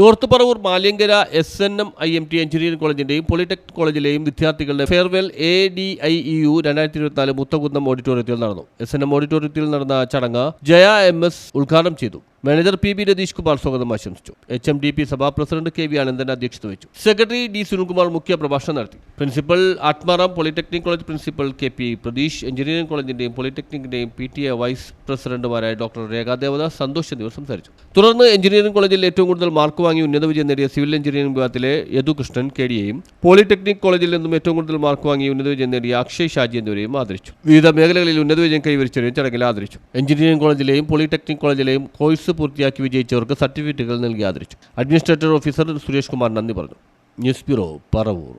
North Paravur Maliankara S N M I M T engineering കോളേജിന്റെയും polytechnic കോളേജിലെയും വിദ്യാർത്ഥികളുടെ farewell A D I U രണ്ടായിരത്തി ഇരുപത്തിനാല് മുത്തകുന്നം ഓഡിറ്റോറിയത്തിൽ നടന്നു. എസ് എൻ എം ഓഡിറ്റോറിയത്തിൽ നടന്ന ചടങ്ങ് ജയ എം എസ് ഉദ്ഘാടനം ചെയ്തു. Manager P B Ratheesh Kumar സ്വാഗതം ആശംസിച്ചു. H M D P Sabha president K V Anandan അധ്യക്ഷത വഹിച്ചു. സെക്രട്ടറി ഡി സുനിൽകുമാർ മുഖ്യ പ്രഭാഷണം നടത്തി. Principal Atmaram polytechnic college principal K P Pratheesh engineering കോളേജിന്റെയും പോളിടെക്നിക്കിന്റെയും പി ടി എ വൈസ് പ്രസിഡന്റുമാരായ ഡോക്ടർ രേഖാ ദേവദാസ് സന്തോഷ് എന്നിവർ സംസാരിച്ചു. തുടർന്ന് എഞ്ചിനീയറിംഗ് കോളേജിൽ ഏറ്റവും കൂടുതൽ മാർക്ക് വാങ്ങി ഉന്നത വിജയം നേടിയ സിവിൽ എഞ്ചിനീയറിംഗ് വിഭാഗത്തിലെ യദുകൃഷ്ണൻ കെ ഡിയെയും പോളിടെക്നിക് കോളേജിൽ നിന്നും ഏറ്റവും കൂടുതൽ മാർക്ക് വാങ്ങി ഉന്നത വിജയം നേടിയ അക്ഷയ് ഷാജി എന്നിവരെയും ആദരിച്ചു. വിവിധ മേഖലകളിൽ ഉന്നത വിജയം കൈവരിച്ചവരെയും ചടങ്ങിൽ ആദരിച്ചു. എഞ്ചിനീയറിംഗ് കോളേജിലെയും പോളിടെക്നിക് കോളേജിലെയും കോഴ്സ് പൂർത്തിയാക്കി വിജയിച്ചവർക്ക് സർട്ടിഫിക്കറ്റുകൾ നൽകി ആദരിച്ചു. അഡ്മിനിസ്ട്രേറ്റർ ഓഫീസർ സുരേഷ് കുമാർ നന്ദി പറഞ്ഞു. News bureau Paravur.